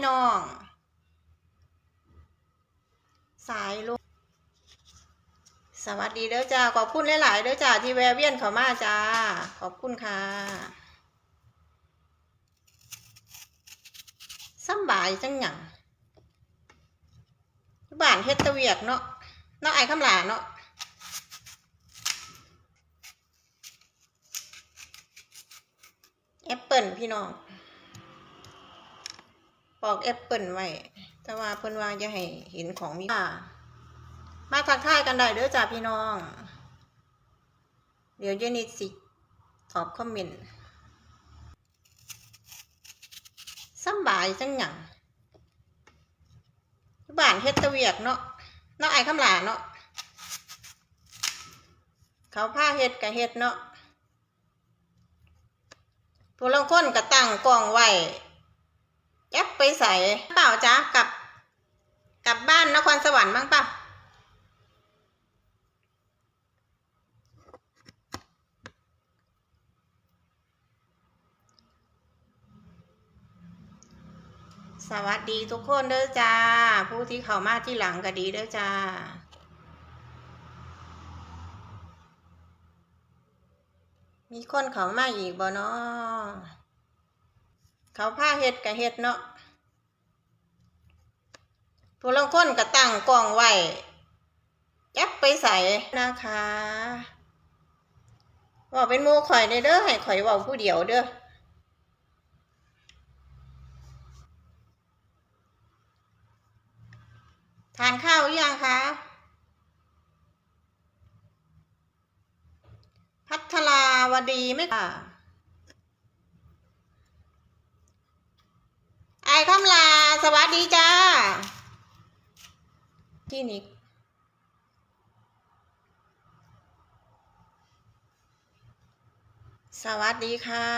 พี่น้อง สายลูกสวัสดีเด้อจ้า ขอบคุณหลาย ๆ เด้อจ้า ที่แวะเวียนเข้ามาจ้า ขอบคุณค่ะสบายจังหยังบ้านเฮ็ดตะเวียกเนาะเนาะไอ้คำหลาเนาะแอปเปิลพี่น้อง ปอกแอปเปิลไว้ แต่ว่าเพิ่นว่าจะให้เห็นของมีค่ามาทักทายกันได้เด้อจ้าพี่น้อง เดี๋ยวเจนิดสิตอบคอมเมนต์สำบายจังหยังบ้านเฮ็ดตะเวียกเนาะเนาะไอ้คำหลาเนาะเขาผ้าเฮ็ดกับเฮ็ดเนาะผู้ลางคนก็ตั้งกล้องไว้ ยับไปใส่เปล่าจ้ากลับกลับบ้านนครสวรรค์บ้างเปล่าสวัสดีทุกคนเด้อจ้า ผู้ที่เข้ามาที่หลังก็ดีเด้อจ้ามีคนเขามาอีกบ่เนาะ เขาผ้าเฮ็ดกับเฮ็ดเนาะผู้ลางคนก็ตั้งกล้องไว้จับไปใส่นะคะว่าเป็นหมูข่อยเด้อเด้อให้ข่อยว้าผู้เดียวเด้อทานข้าวยังคะพัทราวดีไหมคะไอ คำลา สวัสดีจ้า ที่นิกสวัสดีค่ะ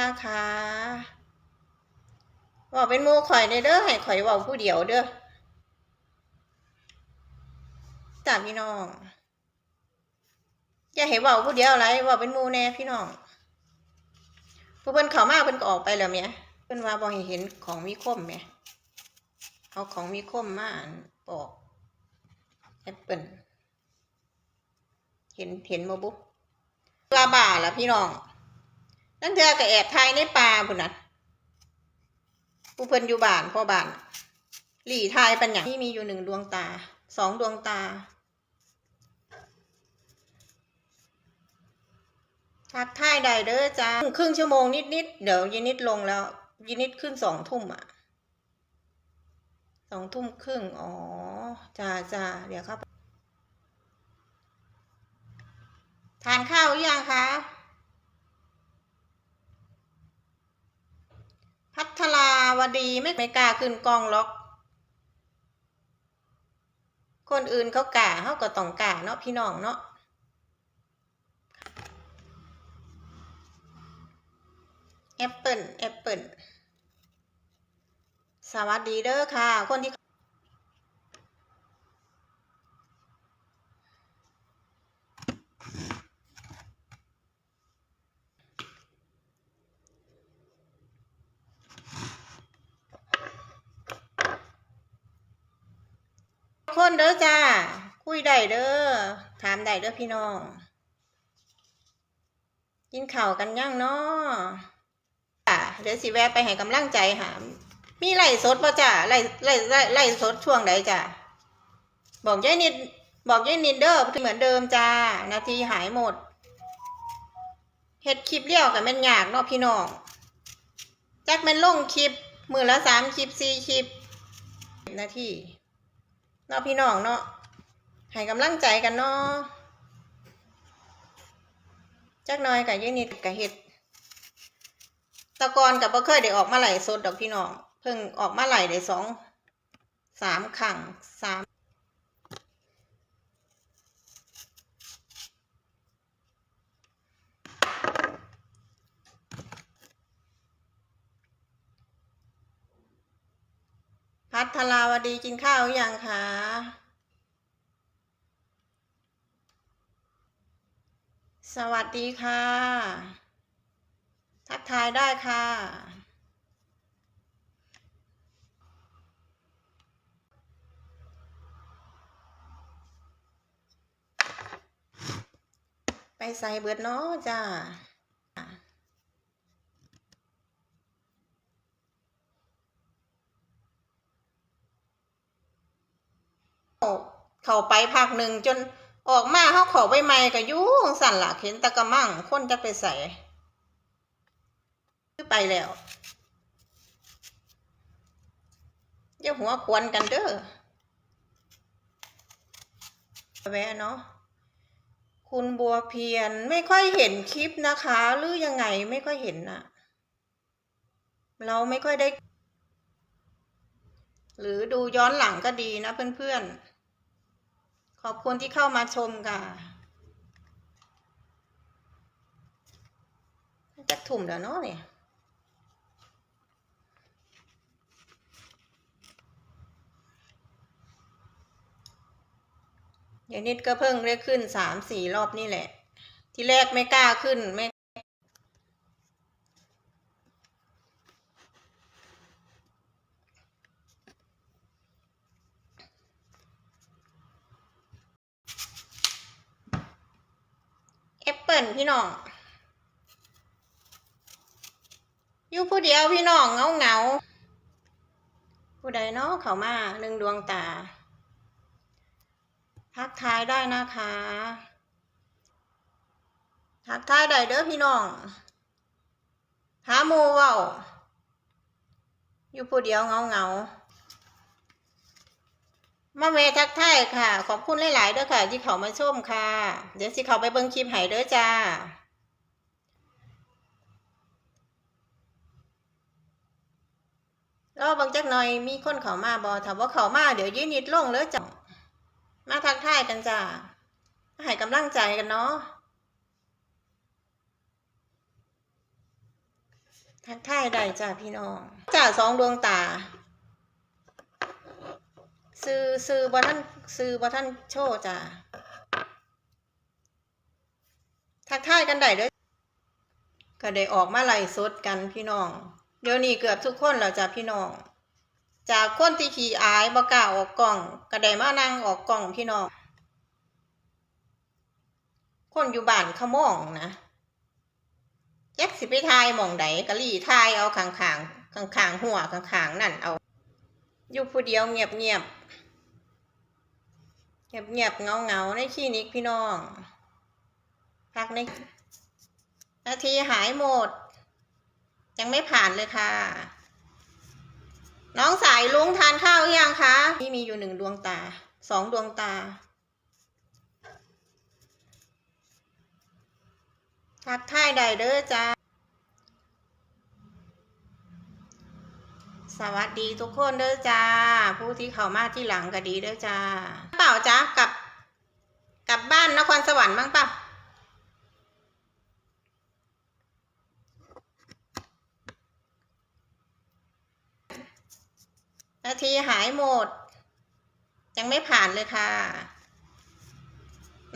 นะคะว่าเป็นมูข่อยในเด้อให้ข่อยเว่าผู้เดียวเด้อจ้าพี่น้อง อย่าเห็นว่าผู้เดียวอะไรว่าเป็นมูแน่พี่น้องผู้เพิ่นเขามาเพิ่นก็ออกไปแล้วเมีย เพิ่นว่าบ่ให้เห็นของมีคมเมียเอาของมีคมมาปอกแอปเปิลเห็นเห็นบ่บุปลาบ่าล่ะพี่น้อง นั่นเธอก็แอบทายในป่าพุ่นน่ะผู้เพิ่นอยู่บ้านพ่อบ้าน หลี่ทายปัญญาที่มีอยู่หนึ่งดวงตา สองดวงตา ทักทายได้เด้อจ้า ครึ่งชั่วโมงนิดๆเดี๋ยวยินิดลงแล้ว ยินิดขึ้นสองทุ่มอะสองทุ่มครึ่ง อ๋อจ้าจ้าเดี๋ยวครับ ทานข้าวหรือยังคะ พัทราวดีไม่ไม่กล้าขึ้นกองล็อก คนอื่นเขากล้าเขาก็ต้องกล้าเนาะพี่น้องเนาะ แอปเปิลแอปเปิลสวัสดีเด้อค่ะ คนที่คนเด้อจ้า คุยได้เด้อ ถามได้เด้อพี่น้อง กินข้าวกันยังเนาะ เดี๋ยวสิแวะไปให้กำลังใจหามีไล่สดป่ะจ้ะไล่ไล่ไล่ไล่สดช่วงไหนจ้ะบอกยายนิด บอกยายนิดเด้อเหมือนเดิมจ้า นาทีหายหมดเฮ็ดคลิปเลี้ยวกับแม่นยากเนาะพี่น้องจักแม่นลงคลิป มือละสามคลิปสี่คลิปนาทีเนาะพี่น้องเนาะให้กำลังใจกันเนาะจักน้อยกับยายนิดกับเฮ็ด ตะกอนกับบ่เคยได้ออกมาไหลสดดอกพี่น้อง เพิ่งออกมาไหลได้สองสามครั้งสามพัทราวดีกินข้าวหรือยังคะสวัสดีค่ะ ทักทายได้ค่ะ ไปใส่เบิดเนาะจ้าเข้าไปภาคหนึ่งจนออกมาเขาขอใบไม้ก็ยุ่งสั่นละเข็นตะกะมั่งคนจะไปใส่ ไปแล้วอย่าหัวควนกันเด้อแวะเนาะคุณบัวเพียรไม่ค่อยเห็นคลิปนะคะ หรือยังไงไม่ค่อยเห็นนะเราไม่ค่อยได้ หรือดูย้อนหลังก็ดีนะเพื่อนๆ ขอบคุณที่เข้ามาชมค่ะจะถุ่มแล้วเนาะเนี่ย ยางนิดก็เพิ่งได้ขึ้นสามสี่รอบนี่แหละ ที่แรกไม่กล้าขึ้นไม่แอปเปิลพี่น้องอยู่ผู้เดียวพี่น้องเงาเงาผู้ใดเนาะเขามาหนึ่งดวงตา ทักทายได้นะคะ ทักทายได้เด้อพี่น้องหาหมูเว้าอยู่ผู้เดียวเงาเงามาเวทักทายค่ะ ขอบคุณหลายๆเด้อค่ะ ที่เขามาชมค่ะ เดี๋ยวสิเขาไปเบิ่งคลิปให้เด้อจ้ารอเบางจักหน่อยมีคนเขามาบอถ้าว่าเขามาเดี๋ยวยืนนิดลงเลยจ้ะ มาทักทายกันจ้ามาให้กำลังใจกันเนาะทักทายได้จ้าพี่น้องจ้าสองดวงตา ซื้อซื้อบอท่านซื้อบอท่านโชจ้าทักทายกันได้ด้อก็ได้ออกมาไล่สดกันพี่น้อง เดี๋ยวนี้เกือบทุกคนแล้วจ้ะพี่น้อง จากคนที่ขี่อายบ่กล้าออกกล้องก็ไดมานั่งออกกล้องพี่น้องคนอยู่บ้านขมองนะแจ็คสิไปทายมองใดกะลี่ทายเอาข้างขางขางหัวขางขางนั่นเอา อยู่ผู้เดียวเงียบเงียบเงียบเงียบเงาเงาในคลินิกพี่น้อง พักในนาทีหายหมด ยังไม่ผ่านเลยค่ะ น้องสายลุงทานข้าวหรือยังคะนี่มีอยู่หนึ่งดวงตาสองดวงตา ทักทายได้เด้อจ้าสวัสดีทุกคนเด้อจ้า ผู้ที่เข้ามาที่หลังก็ดีเด้อจ้าเปล่าจ้ากลับ กลับบ้านนครสวรรค์บ้างเปล่า นาทีหายหมด ยังไม่ผ่านเลยค่ะ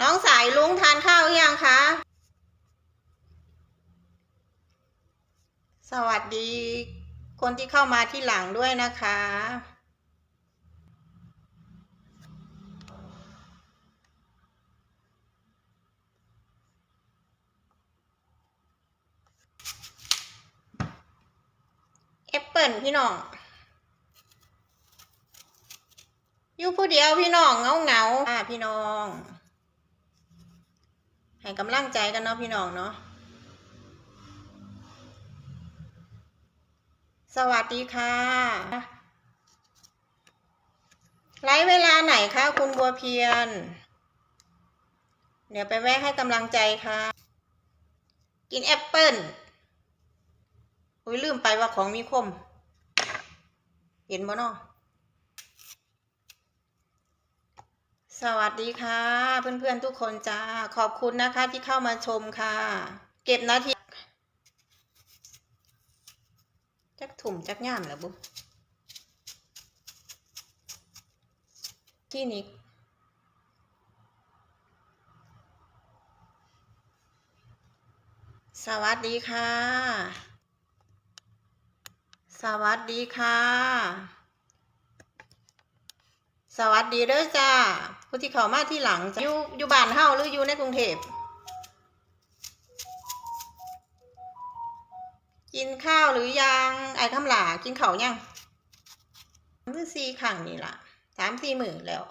น้องสายลุงทานข้าวยังคะ สวัสดีคนที่เข้ามาที่หลังด้วยนะคะ แอปเปิลพี่น้อง อยู่ผู้เดียวพี่น้องเงาเงาอ่าพี่น้องให้กำลังใจกันเนาะพี่น้องเนาะสวัสดีค่ะ ไลฟ์เวลาไหนคะคุณบัวเพียรเดี๋ยวไปแวะให้กำลังใจค่ะ กินแอปเปิ้ลอุ้ยลืมไปว่าของมีคม เห็นบ่เนาะ สวัสดีค่ะ เพื่อนๆทุกคนจ้า ขอบคุณนะคะที่เข้ามาชมค่ะ เก็บนาทีจักถุ่มจักย่ามแล้วบุที่นี้สวัสดีค่ะ สวัสดีค่ะ สวัสดีเด้อจ้า ผู้ที่เข้ามาที่หลังอยู่อยู่บ้านเฮาหรืออยู่ในกรุงเทพกินข้าวหรือยังไอ้คำหลากินเข้ายังคือสี่ขังนี่ล่ะสามสี่หมื่นแล้ว